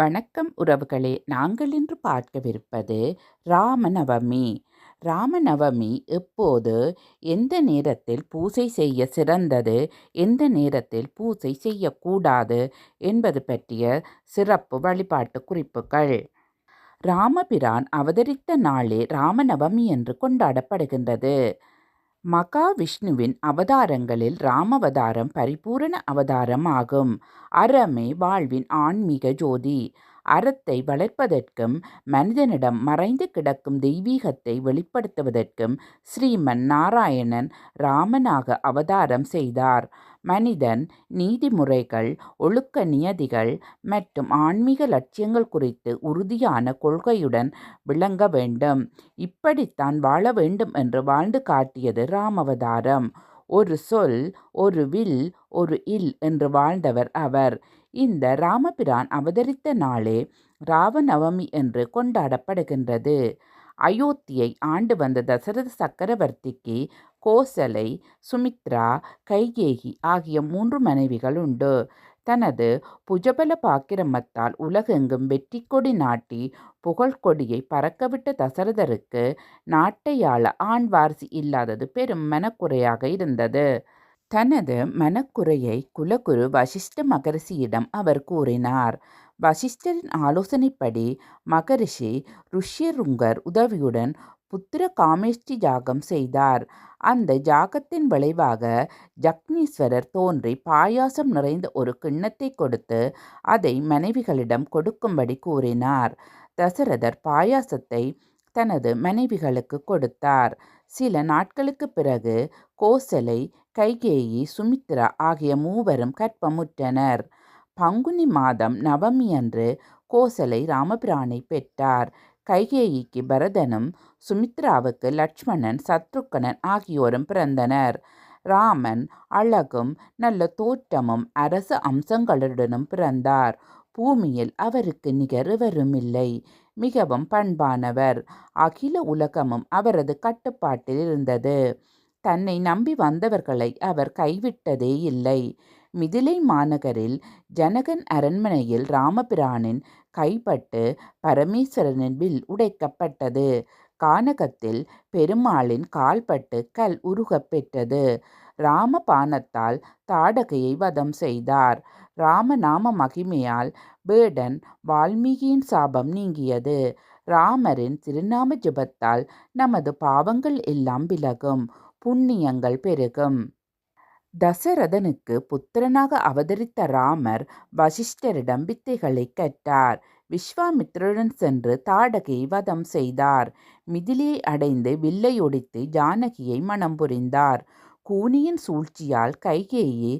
வணக்கம் உறவுகளே. நாங்கள் இன்று பார்க்கவிருப்பது ராமநவமி. ராமநவமி எப்போது? எந்த நேரத்தில் பூஜை செய்ய சிறந்தது? எந்த நேரத்தில் பூஜை செய்யக்கூடாது? என்பது பற்றிய சிறப்பு வழிபாட்டு குறிப்புகள். ராமபிரான் அவதரித்த நாளே ராமநவமி என்று கொண்டாடப்படுகின்றது. மகாவிஷ்ணுவின் அவதாரங்களில் ராமவதாரம் பரிபூரண அவதாரம் ஆகும் அறமே வாழ்வின் ஆன்மீக ஜோதி. அறத்தை வளர்ப்பதற்கும் மனிதனிடம் மறைந்து கிடக்கும் தெய்வீகத்தை வெளிப்படுத்துவதற்கும் ஸ்ரீமன் நாராயணன் ராமனாக அவதாரம் செய்தார். மனிதன் நீதிமுறைகள் ஒழுக்க நியதிகள் மற்றும் ஆன்மீக லட்சியங்கள் குறித்து உறுதியான கொள்கையுடன் விளங்க வேண்டும். இப்படித்தான் வாழ வேண்டும் என்று வாழ்ந்து காட்டியது ராமவதாரம் ஒரு சொல் ஒரு வில் ஒரு இல் என்று வாழ்ந்தவர் அவர். இந்த ராமபிரான் அவதரித்த நாளே ராவநவமி என்று கொண்டாடப்படுகின்றது. அயோத்தியை ஆண்டு வந்த தசரத சக்கரவர்த்திக்கு கோசலை சுமித்ரா கைகேகி ஆகிய மூன்று மனைவிகள் உண்டு. தனது புஜபல பாக்கிரமத்தால் உலகெங்கும் வெற்றி கொடி நாட்டி புகழ்கொடியை பறக்கவிட்ட தசரதருக்கு நாட்டையாள ஆண் வாரிசு இல்லாதது பெரும் மனக்குறையாக இருந்தது. தனது மனக்குறையை குலகுரு வசிஷ்ட மகரிஷியிடம் அவர் கூறினார். வசிஷ்டரின் ஆலோசனைப்படி மகரிஷி ருஷ்யருங்கர் உதவியுடன் புத்திர காமேஷ்டி யாகம் செய்தார். அந்த ஜாகத்தின் விளைவாக ஜக்னீஸ்வரர் தோன்றி பாயாசம் நிறைந்த ஒரு கிண்ணத்தை கொடுத்து அதை மனைவிகளிடம் கொடுக்கும்படி கூறினார். தசரதர் பாயாசத்தை தனது மனைவிகளுக்கு கொடுத்தார். சில நாட்களுக்கு பிறகு கோசலை கைகேயி சுமித்ரா ஆகிய மூவரும் கற்பமுற்றனர் பங்குனி மாதம் நவமி அன்று கோசலை ராமபிரானை பெற்றார். கைகேயிக்கு பரதனும் சுமித்ராவுக்கு லட்சுமணன் சத்ருக்கனன் ஆகியோரும் பிறந்தனர். ராமன் அழகும் நல்ல தோற்றமும் அரசு அம்சங்களுடனும் பிறந்தார். பூமியில் அவருக்கு நிகர் இல்லை மிகவும் பண்பானவர். அகில உலகமும் அவரது கட்டுப்பாட்டில் இருந்தது. தன்னை நம்பி வந்தவர்களை அவர் கைவிட்டதே இல்லை. மிதிலை மாநகரில் ஜனகன் அரண்மனையில் ராமபிரானின் கைப்பட்டு பரமேஸ்வரனின் வில் உடைக்கப்பட்டது. கானகத்தில் பெருமாளின் கால்பட்டு கல் உருகப் பெற்றது. ராமபானத்தால் தாடகையை வதம் செய்தார். ராமநாம மகிமையால் பேடன் வால்மீகியின் சாபம் நீங்கியது. ராமரின் திருநாம ஜபத்தால் நமது பாவங்கள் எல்லாம் விலகும். புண்ணியங்கள் பெருகும். தசரதனுக்கு புத்திரனாக அவதரித்த ராமர் வசிஷ்டரிடம் வித்தைகளை கற்றார். விஸ்வாமித்ருடன் சென்று தாடகை வதம் செய்தார். மிதிலியை அடைந்து வில்லை ஒடித்து ஜானகியை மணம் புரிந்தார். கூனியின் சூழ்ச்சியால் கைகேயி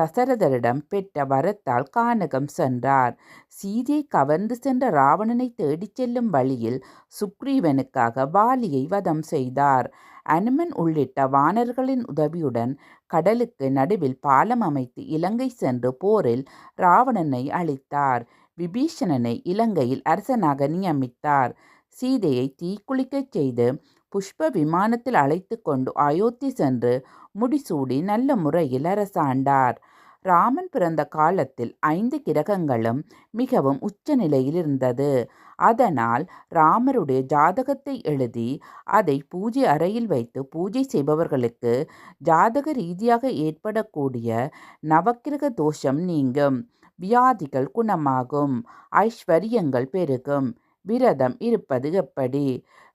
தசரதரிடம் பெற்ற வரத்தால் கானகம் சென்றார். சீதை கவர்ந்து சென்ற ராவணனை தேடிச் செல்லும் வழியில் சுக்ரீவனுக்காக வாலியை வதம் செய்தார். அனுமன் உள்ளிட்ட வானர்களின் உதவியுடன் கடலுக்கு நடுவில் பாலம் அமைத்து இலங்கை சென்று போரில் ராவணனை அழித்தார். விபீஷணனை இலங்கையில் அரசனாக நியமித்தார். சீதையை தீக்குளிக்கச் செய்து புஷ்ப விமானத்தில் அழைத்து கொண்டு அயோத்தி சென்று முடிசூடி நல்ல முறையில் அரசாண்டார். ராமன் பிறந்த காலத்தில் ஐந்து கிரகங்களும் மிகவும் உச்ச நிலையில் இருந்தது. அதனால் ராமருடைய ஜாதகத்தை எழுதி அதை பூஜை அறையில் வைத்து பூஜை செய்பவர்களுக்கு ஜாதக ரீதியாக ஏற்படக்கூடிய நவக்கிரக தோஷம் நீங்கும். வியாதிகள் குணமாகும். ஐஸ்வர்யங்கள் பெருகும். விரதம் இருப்பது எப்படி?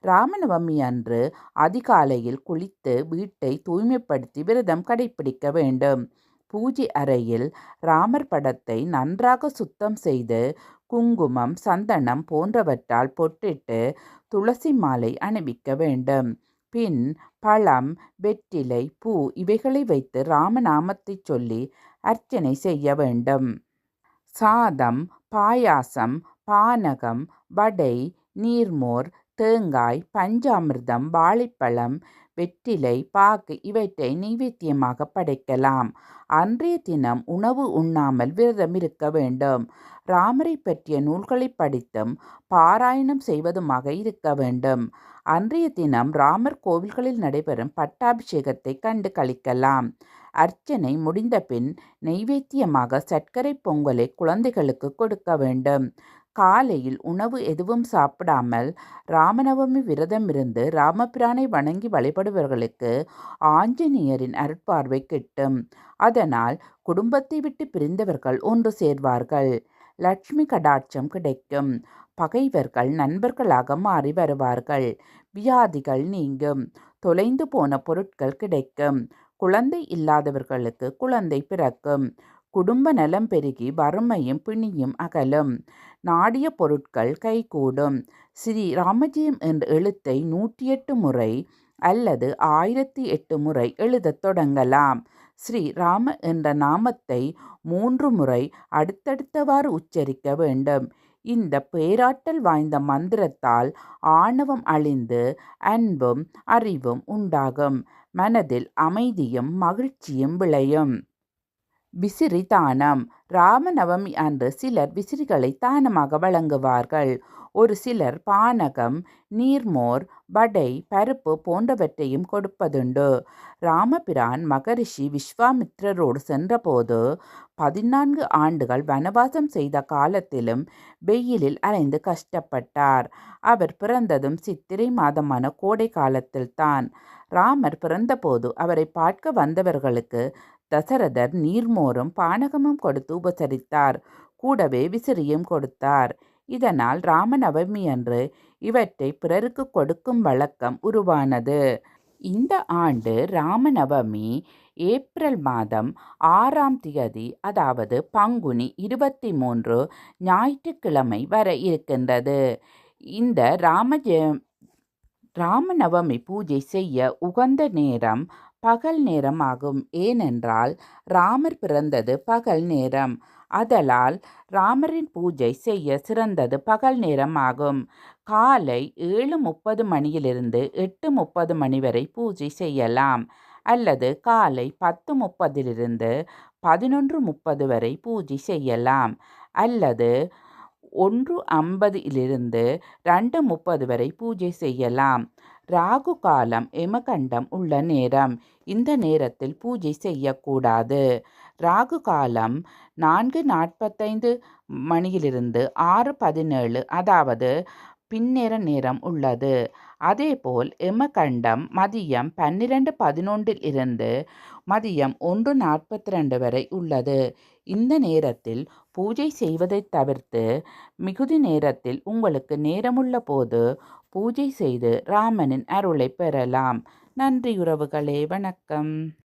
ராமநவமி அன்று அதிகாலையில் குளித்து வீட்டை தூய்மைப்படுத்தி விரதம் கடைபிடிக்க வேண்டும். பூஜை அறையில் ராமர் படத்தை நன்றாக சுத்தம் செய்து குங்குமம் சந்தனம் போன்றவற்றால் பொட்டிட்டு துளசி மாலை அணிவிக்க வேண்டும். பின் பழம் வெற்றிலை பூ இவைகளை வைத்து ராமநாமத்தை சொல்லி அர்ச்சனை செய்ய வேண்டும். சாதம் பாயாசம் பானகம் வடை நீர்மோர் தேங்காய் பஞ்சாமிர்தம் வாழைப்பழம் வெற்றிலை பாக்கு இவற்றை நைவேத்தியமாக படைக்கலாம். அன்றைய தினம் உணவு உண்ணாமல் விரதம் இருக்க வேண்டும். ராமரை பற்றிய நூல்களை படித்தும் பாராயணம் செய்வதுமாக இருக்க வேண்டும். அன்றைய தினம் ராமர் கோவில்களில் நடைபெறும் பட்டாபிஷேகத்தை கண்டு கழிக்கலாம் அர்ச்சனை முடிந்த பின் நெய்வேத்தியமாக சர்க்கரை பொங்கலை குழந்தைகளுக்கு கொடுக்க வேண்டும். காலையில் உணவு எதுவும் சாப்பிடாமல் ராமநவமி விரதம் இருந்து ராமபிரானை வணங்கி வழிபடுபவர்களுக்கு ஆஞ்சநேயரின் அருட்பார்வை கிட்டும். அதனால் குடும்பத்தை விட்டு பிரிந்தவர்கள் ஒன்று சேர்வார்கள். லட்சுமி கடாட்சம் கிடைக்கும். பகைவர்கள் நண்பர்களாக மாறி வருவார்கள். வியாதிகள் நீங்கும். தொலைந்து போன பொருட்கள் கிடைக்கும். குழந்தை இல்லாதவர்களுக்கு குழந்தை பிறக்கும். குடும்ப நலம் பெருகி வறுமையும் பிணியும் அகலும். நாடிய பொருட்கள் கைகூடும் ஸ்ரீ ராமஜெயம் என்ற எழுத்தை நூற்றி எட்டு முறை அல்லது ஆயிரத்தி எட்டு முறை எழுதத் தொடங்கலாம். ஸ்ரீ ராம என்ற நாமத்தை மூன்று முறை அடுத்தடுத்தவாறு உச்சரிக்க வேண்டும். இந்த பேராற்றல் வாய்ந்த மந்திரத்தால் ஆணவம் அழிந்து அன்பும் அறிவும் உண்டாகும். மனதில் அமைதியும் மகிழ்ச்சியும் விளையும். விசிறி தானம் ராமநவமி அன்று சிலர் விசிறிகளை தானமாக வழங்குவார்கள். ஒரு சிலர் பானகம் நீர்மோர் வடை பருப்பு போன்றவற்றையும் கொடுப்பதுண்டு. ராமபிரான் மகரிஷி விஸ்வாமித்ரரோடு சென்றபோது பதினான்கு ஆண்டுகள் வனவாசம் செய்த காலத்திலும் வெயிலில் அலைந்து கஷ்டப்பட்டார். அவர் பிறந்ததும் சித்திரை மாதமான கோடை காலத்தில்தான். ராமர் பிறந்தபோது அவரை பார்க்க வந்தவர்களுக்கு தசரதர் நீர்மோரும் பானகமும் கொடுத்து உபசரித்தார். கூடவே விசிறியும் கொடுத்தார். இதனால் ராமநவமி அன்று இவற்றை பிறருக்கு கொடுக்கும் வழக்கம் உருவானது. இந்த ஆண்டு ராமநவமி ஏப்ரல் மாதம் ஆறாம் திகதி அதாவது பங்குனி இருபத்தி மூன்று ஞாயிற்றுக்கிழமை வர இருக்கின்றது. இந்த ராம ராமநவமி பூஜை செய்ய உகந்த நேரம் பகல் நேரம் ஆகும். ஏனென்றால் ராமர் பிறந்தது பகல் நேரம். அதலால் ராமரின் பூஜை செய்ய சிறந்தது பகல் நேரம் ஆகும். காலை ஏழு முப்பது மணியிலிருந்து எட்டு முப்பது மணி வரை பூஜை செய்யலாம். அல்லது காலை பத்து முப்பதிலிருந்து பதினொன்று முப்பது வரை பூஜை செய்யலாம். அல்லது ஒன்று ஐம்பதிலிருந்து ரெண்டு முப்பது வரை பூஜை செய்யலாம். ராகு காலம் எமகண்டம் உள்ள நேரம். இந்த நேரத்தில் பூஜை செய்யக்கூடாது. ராகு காலம் நான்கு நாற்பத்தைந்து மணியிலிருந்து ஆறு பதினேழு அதாவது பின்னேற நேரம் உள்ளது. அதேபோல் எமகண்டம் மதியம் பன்னிரண்டு பதினொன்றில் இருந்து மதியம் ஒன்று நாற்பத்தி ரெண்டு வரை உள்ளது. இந்த நேரத்தில் பூஜை செய்வதை தவிர்த்து மிகுதி நேரத்தில் உங்களுக்கு நேரமுள்ள போது பூஜை செய்து ராமனின் அருளை பெறலாம். நன்றி உறவுகளே வணக்கம்.